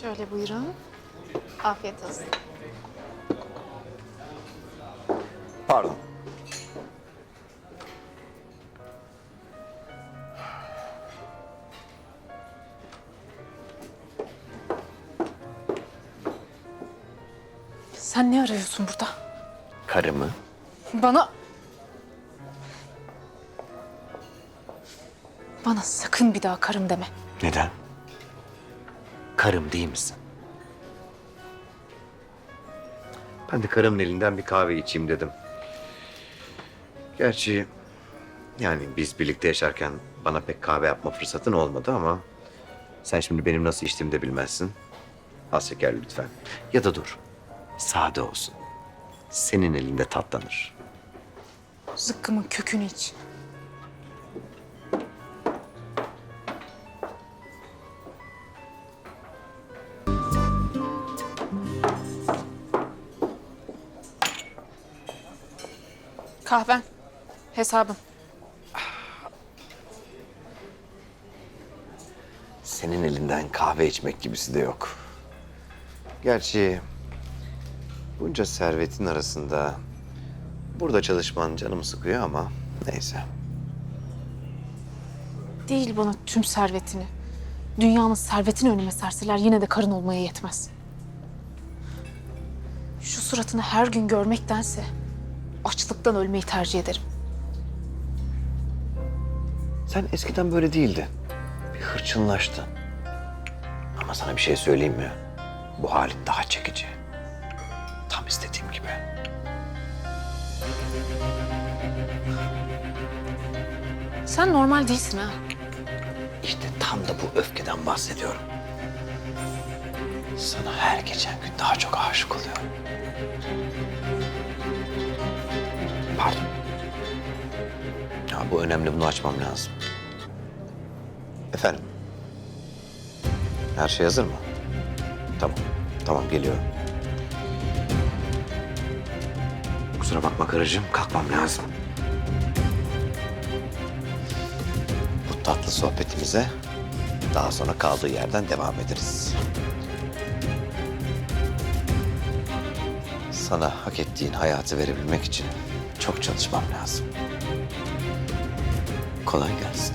Şöyle buyurun. Afiyet olsun. Pardon. Sen ne arıyorsun burada? Karımı. Bana... Bana sakın bir daha karım deme. Neden? Karım değil misin? Ben de karımın elinden bir kahve içeyim dedim. Gerçi yani biz birlikte yaşarken bana pek kahve yapma fırsatın olmadı ama sen şimdi benim nasıl içtiğimi de bilmezsin. Az şeker lütfen. Ya da dur. Sade olsun. Senin elinde tatlanır. Zıkkımın kökünü iç. Kahven. Hesabım. Senin elinden kahve içmek gibisi de yok. Gerçi bunca servetin arasında burada çalışman canımı sıkıyor ama neyse. Değil bana tüm servetini. Dünyanın servetini önüme serseler yine de karın olmaya yetmez. Şu suratını her gün görmektense açlıktan ölmeyi tercih ederim. Sen eskiden böyle değildin. Bir hırçınlaştın. Ama sana bir şey söyleyeyim mi? Bu halin daha çekici. Tam istediğim gibi. Sen normal değilsin ha. İşte tam da bu öfkeden bahsediyorum. Sana her geçen gün daha çok aşık oluyorum. Pardon. Ya bu önemli, bunu açmam lazım. Efendim? Her şey hazır mı? Tamam, tamam geliyorum. Kusura bakma karıcığım, kalkmam lazım. Bu tatlı sohbetimize daha sonra kaldığı yerden devam ederiz. Sana hak ettiğin hayatı verebilmek için çok çalışmam lazım. Kolay gelsin.